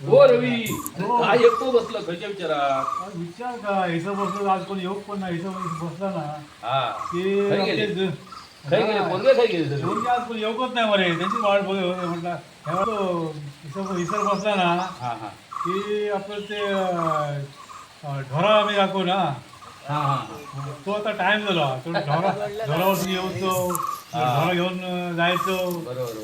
हो रवी काय एकटो बसलं खयच्या विचारा विचार का हिचं बसलं आज कोण योग पण नाही हिचं बसला ना हा ते खय आपले गेले पोरगे नाही बरे त्यांची वाट बघ म्हटलं तेव्हा तो हिचं हिसर बसला ना हा हा. की आपलं ते ढोरा आम्ही दाखवू ना. हा हा तो आता टाइम झाला. तो ढोरा ढोरावरती येऊचो घेऊन जायचो.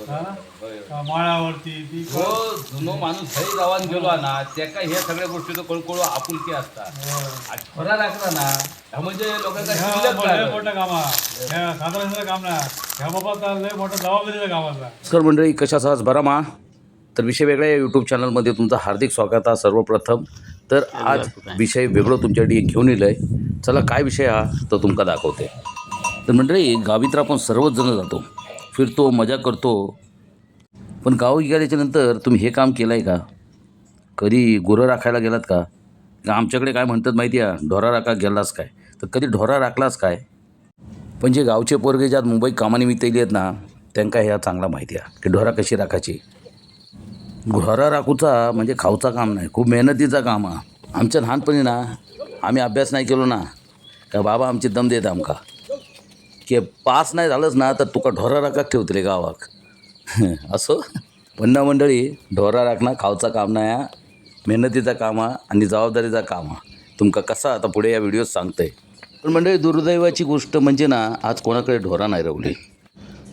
हा? बरोबर. माळावरती ती जो जुनो माणूस गावात गेलो ना त्याका ह्या सगळ्या गोष्टीचं कळकळू आपुलकी असतात. आणि खरा राखला ना म्हणजे लोकांना ह्या शिल्लक लय राहतं. मोठं काम. आहे ह्या साधारण काम ना ह्या बाबा लय मोठा जबाबदारीचं काम आहे नमस्कार मंडळी कशा आहात बरा मा तर विषय वेगळा या यूट्यूब चॅनलमध्ये तुमचं हार्दिक स्वागत आहे सर्वप्रथम. तर आज विषय वेगळं तुमच्यासाठी घेऊन आहे चला काय विषय हा? तो तुमका दाखवते. तर मंडळी गावी तर आपण सर्वच जण जातो. फिरतो मजा करतो. पण गाव गेल्याच्यानंतर तुम्ही हे काम केलं आहे का? कधी गुरं राखायला गेलात का? आमच्याकडे काय म्हणतात माहिती आहे ढोरा राखा गेलास काय? तर कधी ढोरा राखलाच काय? पण जे गावचे पोरगे ज्यात मुंबई कामानिमित्त येली आहेत ना त्यांना ह्या चांगला माहिती आहे की ढोरा कशी राखायची? ढोरा राखूचा म्हणजे खाऊचा काम नाही खूप मेहनतीचा काम आहे. आमच्या लहानपणी ना आम्ही अभ्यास नाही केलो ना का बाबा आमची दम देत आमका. की पास नाही झालंच ना तर तुका ढोरा राखाक ठेवतले गावाक. असो? पन्ना मंडळी ढोरा राखणं खावचा काम नाही हा. मेहनतीचा काम हा आणि जबाबदारीचा काम हा. तुमका कसा आता पुढे या व्हिडिओत सांगतंय. पण मंडळी दुर्दैवाची गोष्ट म्हणजे ना आज कोणाकडे ढोरा नाही रवली.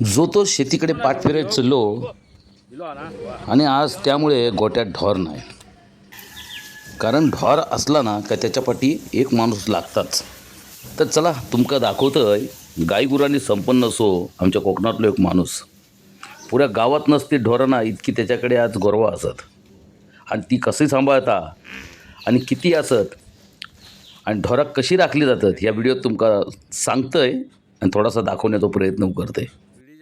जो तो शेतीकडे पाठ फिरत चाललो आणि आज त्यामुळे गोट्यात ढोर नाही. कारण ढोर असला ना का त्याच्या पाठी एक माणूस लागताच. तर चला तुमका दाखवतंय गाईगुरांनी संपन्न असो आमच्या कोकणातलो एक माणूस. पुऱ्या गावात नसती ढोरांना इतकी त्याच्याकडे आज गौरव असत. आणि ती कशी सांभाळता आणि किती असत आणि ढोराक कशी राखली जातात या व्हिडिओत तुमका सांगतंय आणि थोडासा दाखवण्याचा प्रयत्न करतोय.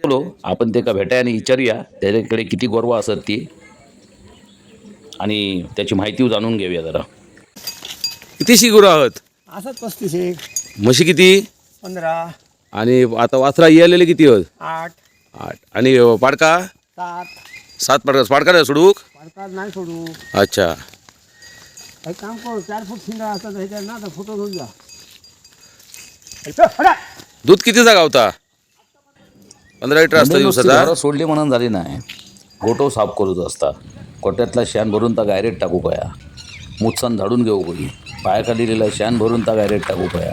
बोलो आपण ते का भेटाय आणि विचारूया त्याच्याकडे किती गौरव असत ती. आणि त्याची माहिती जाणून घेऊया जरा. कितीशी गुरु आहोत? असंच पस्तीस एक. म्हशी किती? पंधरा. आणि आता वासरा यायलेले किती होत आठ. आठ. आणि पाडका? सात. सात पाडका. पाडका नाही सोडूक? पडतात नाही सोडू अच्छा. काही काम करू चार फूट शिंगा असतात ह्याच्यात ना तर फोटो घेऊन जा. दूध कितीचा गावता पंधरा लिटर असतं दिवसाचा. सोडली म्हणून झाली नाही. गोटो साफ करूच असता. कोट्यातला शान भरून ता गायरेट टाकू पया. मुतसान झाडून घेऊ कोणी. पायाखाली लिहिलं शान भरून ता गायरेट टाकू पया.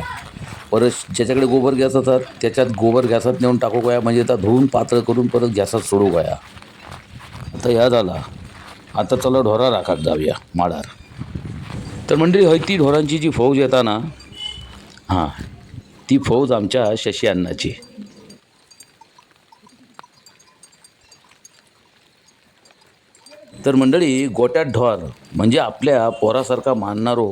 परत ज्याच्याकडे गोबर गॅस असतात त्याच्यात गोबर गॅसात नेऊन टाकू गया म्हणजे आता धुवून पातळ करून परत गॅसात सोडू गया. आता ह्या झाला. आता चला ढोरा राखात जाऊया माडार. तर मंडळी हय ती ढोरांची जी फौज येता ना हां ती फौज आमच्या शशी अण्णाची. तर मंडळी गोट्यात ढोर म्हणजे आपल्या पोरासारखा मानणारो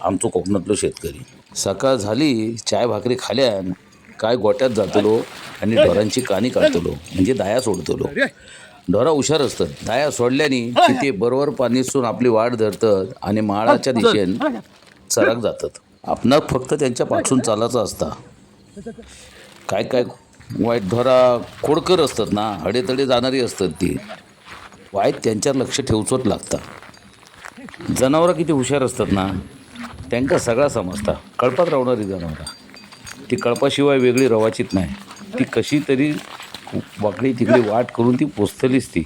आमचो कोकणातलो शेतकरी. सकाळ झाली चाय भाकरी खाल्यान काय गोट्यात जातलो आणि ढोरांची कानी काढतलो म्हणजे दाया सोडतलो. ढोरा हुशार असतात. दाया सोडल्याने की ते बरोबर पाणीसून आपली वाट धरतात आणि माळाच्या दिशेन चराक जातात. आपणाक फक्त त्यांच्या पाठून चालायचं असता. काय काय वाईट ढोरा खोडकर असतात ना हडेतडे जाणारी असतात ती. वाईट त्यांच्यावर लक्ष ठेवचोच लागतं. जनावरं किती हुशार असतात ना. त्यांका सगळा समजता. कळपात रावणारी जनावरं ती कळपाशिवाय वेगळी रवाचीत नाही. ती कशी तरी वाकडी तिकडी वाट करून ती पोचतलीच ती.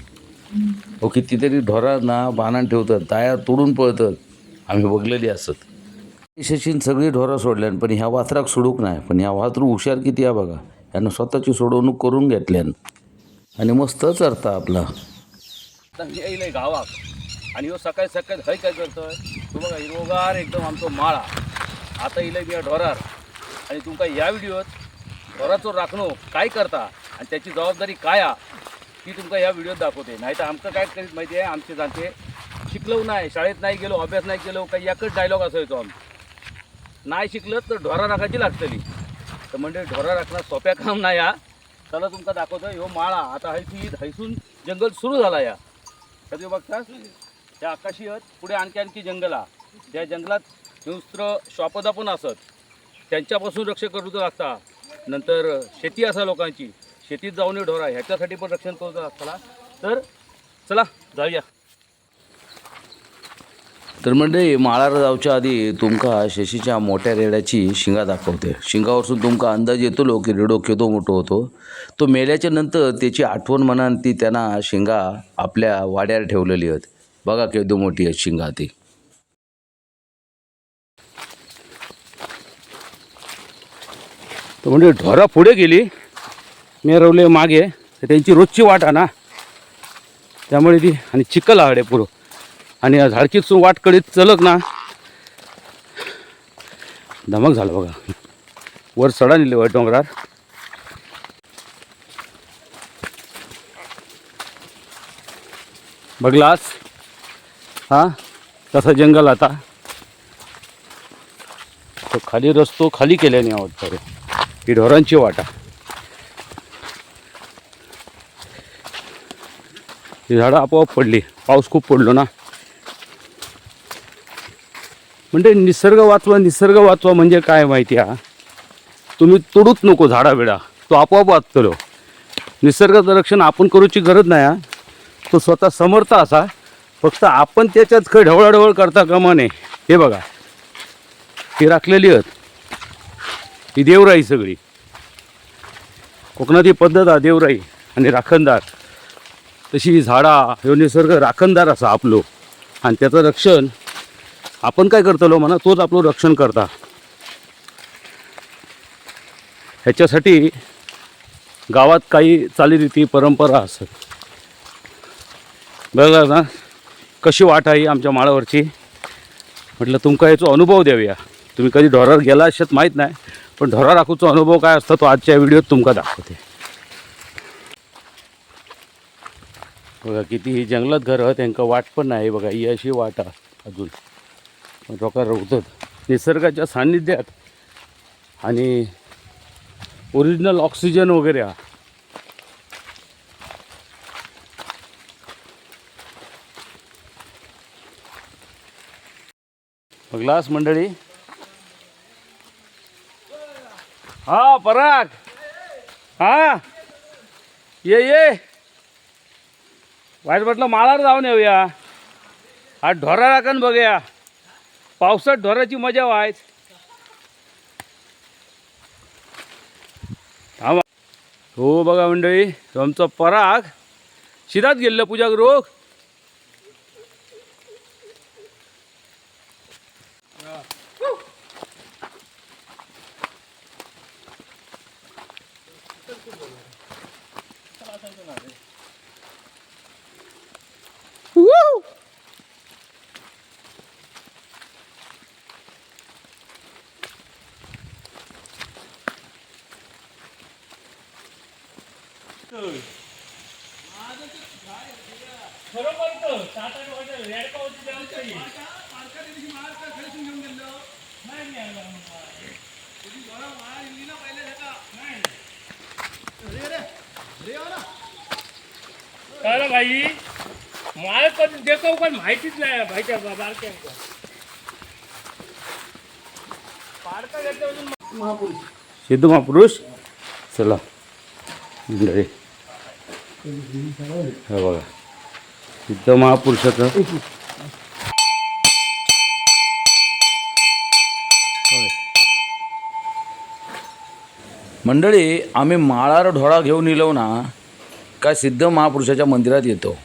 हो कितीतरी ढोरांना बाणान ठेवतात दाया तोडून पळतात. आम्ही बघलेली असत. शशीन सगळी ढोरं सोडल्यान पण ह्या वासराक सोडूक नाही. पण ह्या वासरू हुशार किती आहे बघा. ह्यानं स्वतःची सोडवणूक करून घेतल्यान. आणि मस्त चरता आपला. गावात. आणि ह्यो सकाळी सकाळी हय काय करतोय? तो बघा हिरवगार एकदम आमचो माळा आता इले मी ढोरार. आणि तुमका ह्या व्हिडिओत ढोराचो राखणो काय करता आणि त्याची जबाबदारी काय आ ती तुमका ह्या व्हिडिओत दाखवते. नाही तर आमचं काय करीत माहिती आहे? आमचे जाणते शिकलो नाही शाळेत नाही गेलो अभ्यास नाही केलो काही एकच डायलॉग असायचो आम्ही. नाही शिकलं तर ढोरा राखायची लागतली. तर म्हणजे ढोरा राखणं सोप्या काम नाही हा चला तुमका दाखवतोय ह्यो माळा आता हैसी हैसून जंगल सुरू झाला या. कधी बघता त्या आकाशी आहेत. पुढे आणखी आणखी जंगल हा त्या जंगलात हिंस्त्र श्वापदा पण असत. त्यांच्यापासून रक्षण करूचं लागता. नंतर शेती असा लोकांची. शेतीत जाऊन ढोरा ह्याच्यासाठी पण रक्षण करूचं लागताला तर चला जाऊया. तर म्हणजे माळार जावच्या आधी तुमका शेशीच्या मोठ्या रेड्याची शिंगा दाखवते. शिंगावरसून तुमका अंदाज येतो की रेडो केदो मोठो होतो. तो मेल्याच्या नंतर त्याची आठवण म्हणान ती त्यांना शिंगा आपल्या वाड्यावर ठेवलेली आहेत. बघा केदो मोठी आहे शिंगा ती. तर म्हणजे ढोरा पुढे गेली मेरवले मागे तर त्यांची रोजची वाट आहे ना. त्यामुळे ती आणि चिखल आहे पुरो. आणि या वाट कडीत चलक ना. धमक झालं बघा. वर सडा नेले वाईट डोंगरार बघलास? हा? तसं जंगल आता. तो खाली रस्तो खाली केल्याने आवडतं रे. ही ढोरांची वाटा. ही झाडं आपोआप पडली. पाऊस खूप पडलो ना. म्हणजे निसर्ग वाचवा निसर्ग वाचवा म्हणजे काय माहिती हा? तुम्ही तोडूच नको झाडा बिडा. तो आपोआप वाचतलो निसर्गाचं रक्षण आपण करूची गरज नाही हा. तो स्वतः समर्थ असा. फक्त आपण त्याच्यात काही ढवळाढवळ करता कामा नये. हे बघा. ही राखलेली आहेत. ही देवराई सगळी. कोकणात ही पद्धत हा देवराई आणि राखणदार. तशी झाडा ह्यो निसर्ग राखणदार असा आपलो. आणि त्याचं रक्षण आपण काय करतलो म्हणा तोच आपलं रक्षण करता. ह्याच्यासाठी गावात काही चालीरीती परंपरा असत बघा ना. कशी वाट आहे आमच्या माळावरची? म्हटलं तुमका याचा अनुभव देऊया. तुम्ही कधी ढोरार गेला अशेत माहीत नाही पण ढोरा राखूचा अनुभव काय असतो तो आजच्या व्हिडिओत तुमका दाखवते. बघा किती ही जंगलात घरं त्यांना वाट पण नाही बघा ही अशी वाट अजून. लोक रवतात निसर्गाच्या सान्निध्यात आणि ओरिजिनल ऑक्सिजन वगैरे हा बघलास मंडळी. हा पराग. हा. ये ये. वाईट म्हटलं माळावर जाऊन येऊया. हा ढोरा राखण बघूया. पावसात ढोराची मजा व्हायच हा हो बघा मंडळी तुमचं पराग. शिदात गेलं पूजा रोग अरे पण माहितीच नाही भाईच्या बारक्या सिद्ध महापुरुष? चला. हे बघा. सिद्ध महापुरुषाचं. मंडळी आम्ही माळार ढोळा घेऊन इलो ना काय सिद्ध महापुरुषाच्या मंदिरात येतो?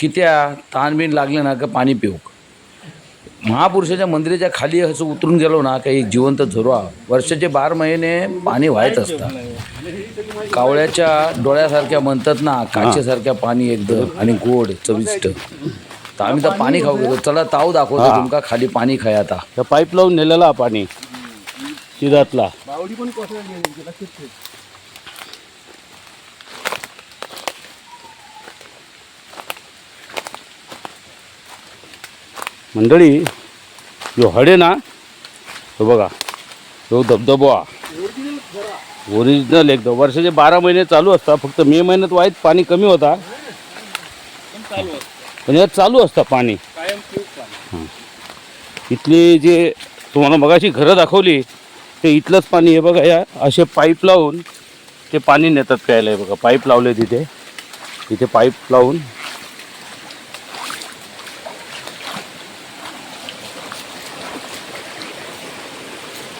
कित्या ताण बिन लागले ना का पाणी पिऊक. महापुरुषाच्या मंदिराच्या खाली असं उतरून गेलो ना का एक जिवंत झुरवा वर्षाचे बार महिने पाणी व्हायच असतात कावळ्याच्या डोळ्यासारख्या म्हणतात ना काचेसारख्या पाणी एकदम आणि गोड चविष्ट. तर आम्ही तर पाणी खाऊ गेलो. चला ताव दाखवतो. तुमका खाली पाणी खाय आता. पाईप लावून नेलेला पाणी शिदातला मंडळी जो हडे ना तो बघा तो धबधबो. ओरिजिनल एकदम. वर्षाचे बारा महिने चालू असतात. फक्त मे महिन्यात वाईट पाणी कमी होता. पण यात चालू असतं पाणी. इथली जे तुम्हाला मगाशी घरं दाखवली ते इथलंच पाणी हे बघा या असे पाईप लावून ते पाणी नेतात प्यायला. हे बघा पाईप लावले तिथे. तिथे पाईप लावून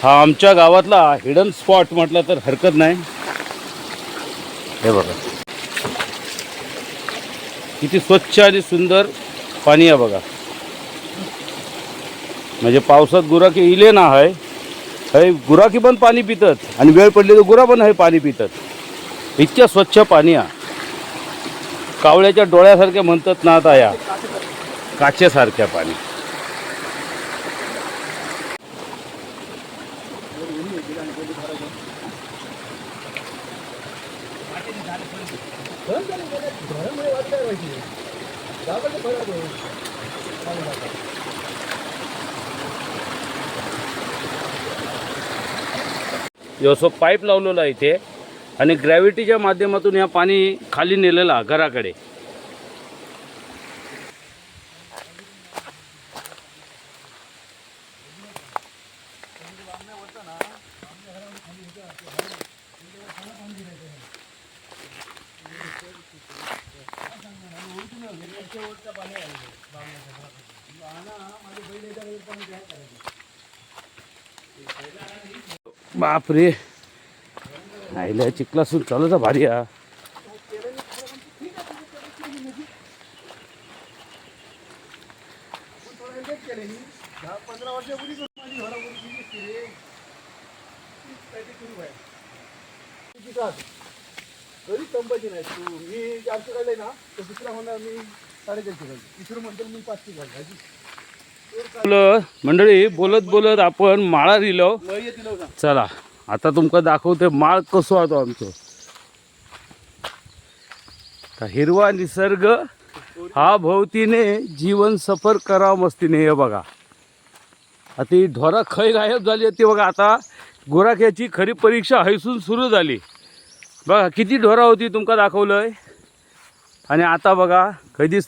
हा आमच्या गावातला हिडन स्पॉट म्हटलं तर हरकत नाही. हे बघा. किती स्वच्छ आणि सुंदर पाणी आहे बघा. म्हणजे पावसात गुराखी इले ना आहे हे गुराखी पण पाणी पितात आणि वेळ पडली तर गुरा पण हे पाणी पितात. इतक्या स्वच्छ पाणी आहे. कावळ्याच्या डोळ्यासारख्या म्हणतात ना आता या. काचेसारख्या पाणी. असं पाईप लावलेलं आहे इथे आणि ग्रॅव्हिटीच्या माध्यमातून ह्या पाणी खाली नेलेला घराकडे. बापरे. आईला चिखलासून चालू भारी हा. कंपनी नाही तू. मी चारशे काढले ना तर दुसरा म्हणणार मी साडेचारशे काढले तिसरं म्हणतो मी पाचशे काढले आपलं मंडळी बोलत बोलत आपण माळा दिलो चला आता तुमका दाखवते माळ कसो होतो आमचो. हिरवा निसर्ग हा भोवतीने जीवन सफर करावं मस्तीने हे बघा. आता ही ढोरा खय गायब झाली होती बघा आता गुराख्याची खरी परीक्षा हैसून सुरू झाली. बघा किती ढोरा होती तुमका दाखवलंय. आणि आता बघा खय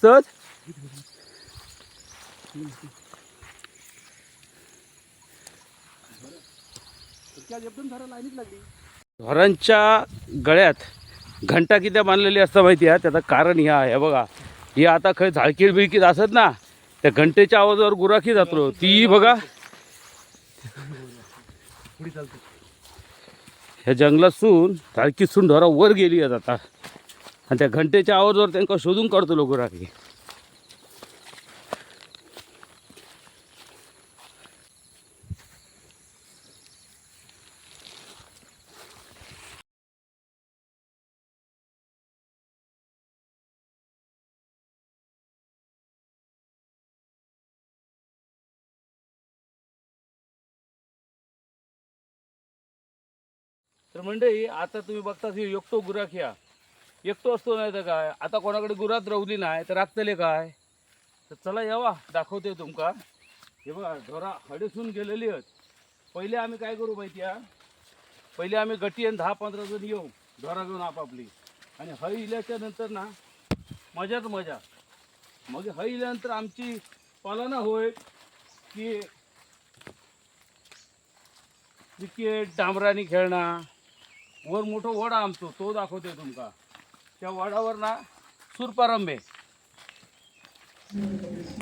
ढोरांच्या गळ्यात घंटा किती बांधलेली असतं माहिती आहे? त्याचं कारण ह्या आहे. बघा ही आता खरं झाळकीड बिळकीत असत ना त्या घंटेच्या आवाजावर गुराखी जातो. ती बघा. ह्या जंगलातून झाळकीतून ढोरा वर गेली आहेत आता. आणि त्या घंटेच्या आवाजावर त्यांना शोधून काढतो लोक गुराखी मंडळी आता तुम्ही बघता की एकटो गुराख्या एकटो असतो नाही तर काय? आता कोणाकडे गुरात रवली नाही तर राखतले काय? तर चला यावा दाखवते तुमका. हे बघा ढोरा हडेसून गेलेली आहेत. पहिले आम्ही काय करू माहिती या पहिले आम्ही गटी आणि दहा पंधरा जण येऊ ढोरा घेऊन आपापली. आणि हई इल्याच्या नंतर ना मजाच मजा. मग हळ इल्यानंतर आमची पालना होय की क्रिकेट डांबराने खेळणं वर मोठं वडा आमचो तो दाखवते तुमका. त्या वडावर ना सुरपारंबे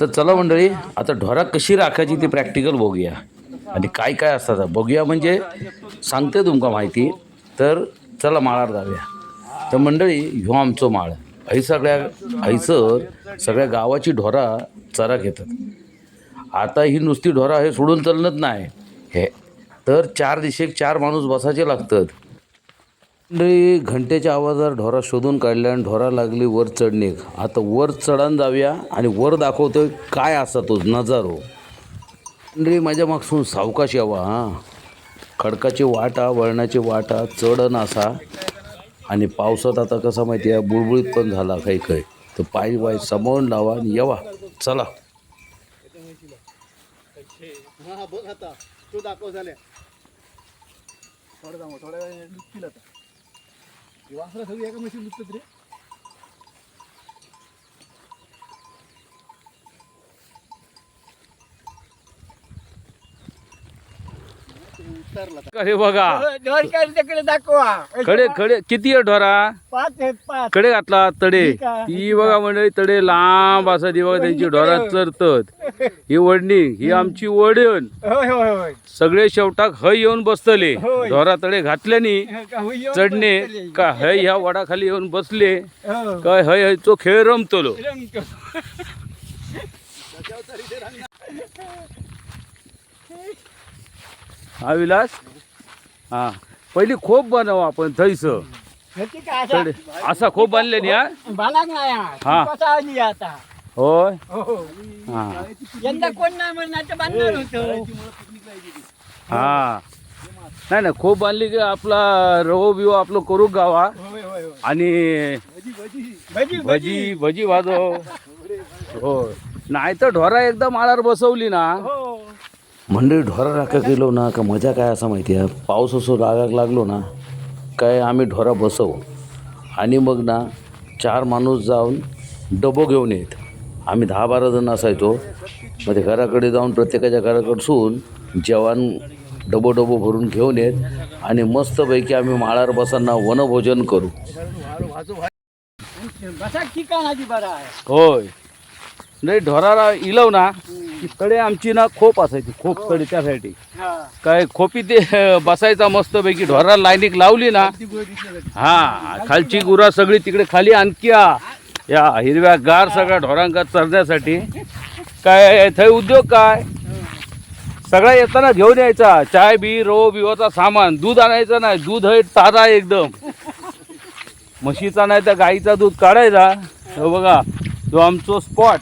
तर चला मंडळी आता ढोरा कशी राखायची ती प्रॅक्टिकल बघूया. आणि काय काय असतात बघूया म्हणजे सांगते तुमका माहिती तर चला माळार जाऊया. तर मंडळी ह्यो आमचो माळ. हई सगळ्या हयसर सगळ्या गावाची ढोरा चरा घेतात. आता ही नुसती ढोरा हे सोडून चालणत नाही. हे तर चार दिशेक चार माणूस बसायचे लागतात. मंडळी घंटेच्या आवाजावर ढोरा शोधून काढल्या आणि ढोरा लागली वर चढणे आता वर चढान जाऊया आणि वर दाखवतोय काय असा तो नजारो. मंडळी माझ्या मागसून सावकाश यावा हां. खडकाची वाटा वळणाची वाटा चढण असा आणि पावसात आता कसा माहिती आहे बुळबुळीत पण झाला काही काही तर पाय वाय समोरून लावा आणि यावा. चला. बघ आता. दाखव झाल्या. थोडं थोड्या वेळ लुटतील आता ही वासरं सगळी एका मशीन लुटतात रे. हे बघा. दाखवा. खडे खडे किती आहे ढोरा? पाच आहेत पाच. कडे घातला तडे. ठीक आहे. ही बघा मंडळी तडे लांब असा ती बघा त्यांची ढोरात चरतत. ही वडणी ही आमची वडण. होय होय होय. सगळे शेवटाक हय येऊन बसतले. होय. ढोरा तडे घातल्यानी चढणे. का हय ह्या वडाखाली येऊन बसले हो. काय हय हय तो खेळ रमतलो. हा विलास? हा. पहिली खोप बनव आपण थैस. असा- खोप बांधले नी हा. नाही हा. आता? होय? हो हा. यंदा कोण नाही म्हणणार तर बांधणार होतो. हा नाही नाही खोप बांधली की आपला रवो बिवो आपलं करू गावा. होय होय होय. आणि भजी भजी. वाजव. हो. नाही तर ढोरा एकदा माळावर बसवली ना. हो. मंडळी ढोरा राखा गेलो ना का मजा काय असं माहिती आहे? पाऊस असो रागाक लागलो ना काय आम्ही ढोरा बसवू. आणि मग ना चार माणूस जाऊन डबो घेऊन येत. आम्ही दहा बारा जण असायचो. मग ते घराकडे जाऊन प्रत्येकाच्या घराकडसून जेवण डबो डबो भरून घेऊन येत आणि मस्तपैकी आम्ही माळावर बसांना वनभोजन करू. होय. नाही ढोराला इलव ना की तडे आमची ना खोप असायची खोप तडे त्यासाठी. काय खोपी ते बसायचा मस्तपैकी ढोराला लाईनिक लावली ना हा खालची गुरा सगळी तिकडे खाली आणखी आ. या हिरव्या गार सगळ्या ढोरांका चरण्यासाठी. काय थंय उद्योग काय? सगळा येताना घेऊन यायचा. चाय बी रो बिवाचा सामान. दूध आणायचं नाही. दूध हे ताजा एकदम. म्हशीचा नाही तर गाईचा दूध काढायचा. हे बघा जो आमचो स्पॉट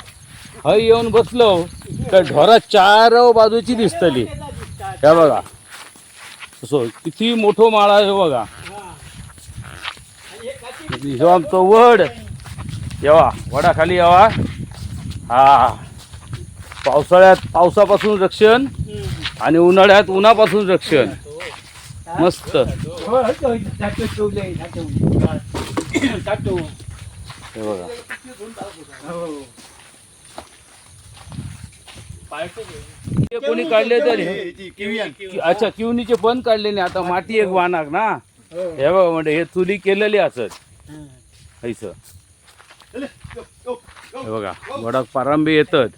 हय येऊन बसलो. तर ढोरा चार बाजूची दिसतली. हे बघा. असो किती मोठो माळा आहे हो हे बघा. हो आमचो वड. येवा वडाखाली यावा. हा. पावसाळ्यात पावसापासून रक्षण आणि उन्हाळ्यात उन्हापासून रक्षण. मस्त. हे बघा. कोणी काढले तरी? अच्छा किवनीचे पण काढले नाही. आता माती एक वाहणार ना. हे बघा म्हणजे हे चुली केलेली असत. हैस हे बघा वडाक पारांबे येतात.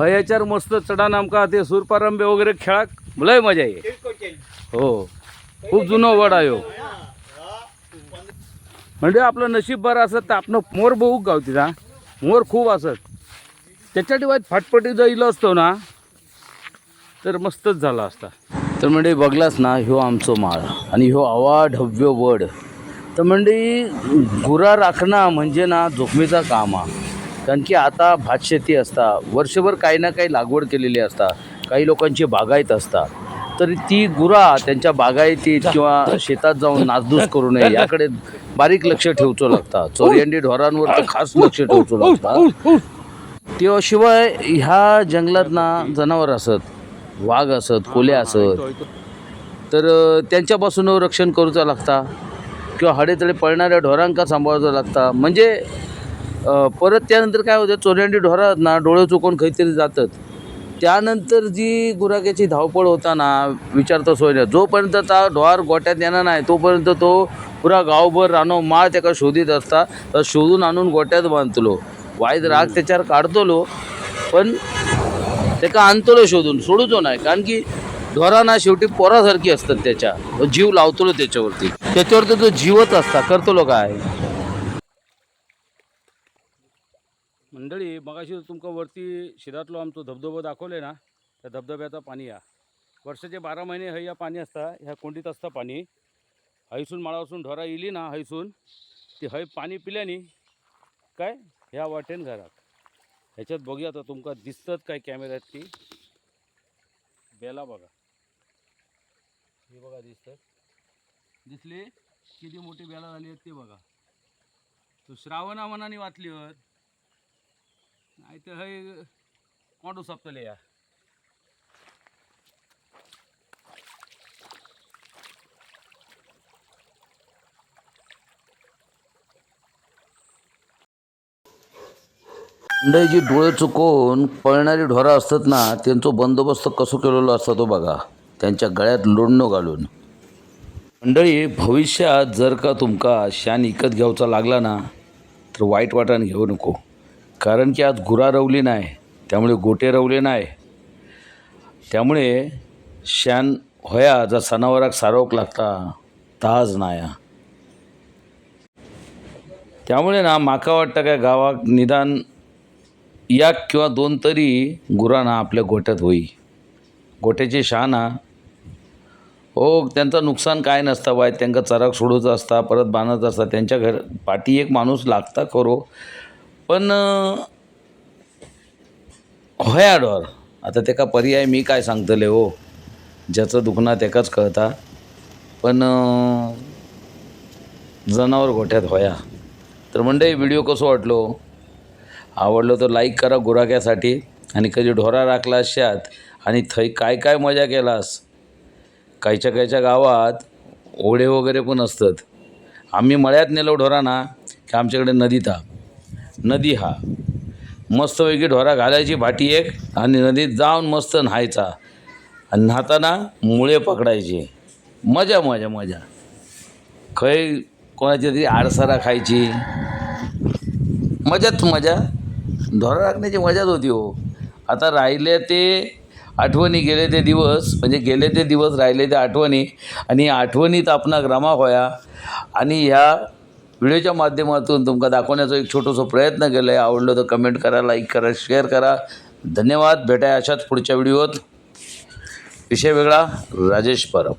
हय याच्यावर मस्त चढान आमका ते सूरपारंबे वगैरे खेळाक लय मजा ये हो खूप जुनं वड आहे हो म्हणजे आपलं नशीब बरं असत तर आपण मोर बहु गावती ना मोर खूप असत. त्याच्यासाठी वाईट फाटपटी जर इलो असतो ना? तर मस्तच झाला असता. तर म्हणजे बघलास ना ह्यो आमचो माळ आणि ह्यो आवाढव्य वड. तर म्हणजे गुरा राखणं म्हणजे ना जोखमीचा काम. हा कारण की आता भातशेती असता वर्षभर काही ना काही लागवड केलेली असता काही लोकांची बागायत असतात तर ती गुरा त्यांच्या बागायतीत किंवा शेतात जाऊन नासधूस करू नये याकडे बारीक लक्ष ठेवचो लागतं. चोरियांडी ढोरांवर तर खास लक्ष ठेवचो लागतं. त्याशिवाय ह्या जंगलात ना जनावर असत वाघ असत कोले असत तर त्यांच्यापासून रक्षण करूचा लागता. किंवा हडेतडे पळणाऱ्या ढोरांका सांभाळायचं लागता? म्हणजे परत त्यानंतर काय होतं? चोऱ्यांडी ढोरात आहेत ना डोळे चुकून काहीतरी जातात. त्यानंतर जी गुराख्याची धावपळ होता ना विचारता सोय जोपर्यंत त्या ढोर गोट्यात येणार नाही तोपर्यंत तो पुरा गावभर रानो माळ त्याका शोधित असता तर शोधून आणून गोट्यात बांधतलो वाईट राग त्याच्यावर काढतलो पण त्याका आणतलो शोधून. सोडूचो नाही कारण की ढोराना शेवटी पोरासारखी असतात त्याच्या. जीव लावतो त्याच्यावरती. त्याच्यावरती तो जीवच असता करतलो काय? मंडळी मगाशी तुमका वरती शिरातलो आमचो धबधबो दाखवले ना त्या धबधब्याचा पाणी या. वर्षाचे बारा महिने हय या पाणी असता ह्या कोंडीत असता पाणी. हैसून माळावसून ढोरा येली ना हैसून ती हय पाणी पिल्यानी काय? ह्या वाटेन घरात. ह्याच्यात बघूया आता तुमका दिसतात काय कॅमेऱ्यात ती. बेला बघा. हे बघा दिसतात दिसले? किती मोठी बेला झाली आहेत ते बघा. तू श्रावणा मनाने वाचलीवर नाही तर हे कोंडू सापतले या. जी डोळे चुकवून पळणारी ढोरं असतात ना त्यांचा बंदोबस्त कसं केलेला असतो तो बघा. त्यांच्या गळ्यात लोणनं घालून. मंडळी भविष्यात जर का तुमका शान इकत घ्यावचा लागला ना तर वाईट वाटान घेऊ नको. कारण की आज गुरा रवली नाही त्यामुळे गोटे रवले नाही. त्यामुळे शान होया जर सणावराक सारोक लागता ताज नाया. त्यामुळे ना माका वाटतं काय गावात निदान एक किंवा दोन तरी गुरांना आपल्या गोट्यात होई. गोट्याची शहाणा हा हो त्यांचं नुकसान काय नसतं बाय त्यांना चराक सोडूचं असता परत बांधत असता. त्यांच्या घर पाठी एक माणूस लागता खरो. पण होया डॉर आता त्याका पर्याय मी काय सांगतले हो? ज्याचं दुखणं त्याकाच कळता. पण जनावर गोठ्यात होया. तर म्हणजे व्हिडिओ कसं वाटलो? आवडलं तर लाईक करा गुराख्यासाठी. आणि कधी ढोरा राखला अशात आणि थंय काय काय मजा केलास? कायच्या काहीच्या गावात ओढे वगैरे पण असतात. आम्ही मळ्यात नेलो ढोरांना की आमच्याकडे नदीत हा नदी हा. मस्तपैकी ढोरा घालायची भाटी एक आणि नदीत जाऊन मस्त न्हायचा. आणि न्हाताना मुळे पकडायचे. मजा मजा मजा. खय कोणाची तरी आडसारा खायची. मजाच मजा. ढोरा राखण्याची मजाच होती हो. आता राहिले ते आठवणी गेले ते दिवस म्हणजे गेले ते दिवस राहिले ते आठवणी आणि आठवणीत आपणा रमा होया. आणि ह्या व्हिडिओच्या माध्यमातून तुमका दाखवण्याचा एक छोटंसं प्रयत्न केला आहे आवडलं तर कमेंट करा लाईक करा शेअर करा. धन्यवाद. भेटाय अशाच पुढच्या व्हिडिओत. विषय वेगळा. राजेश परब.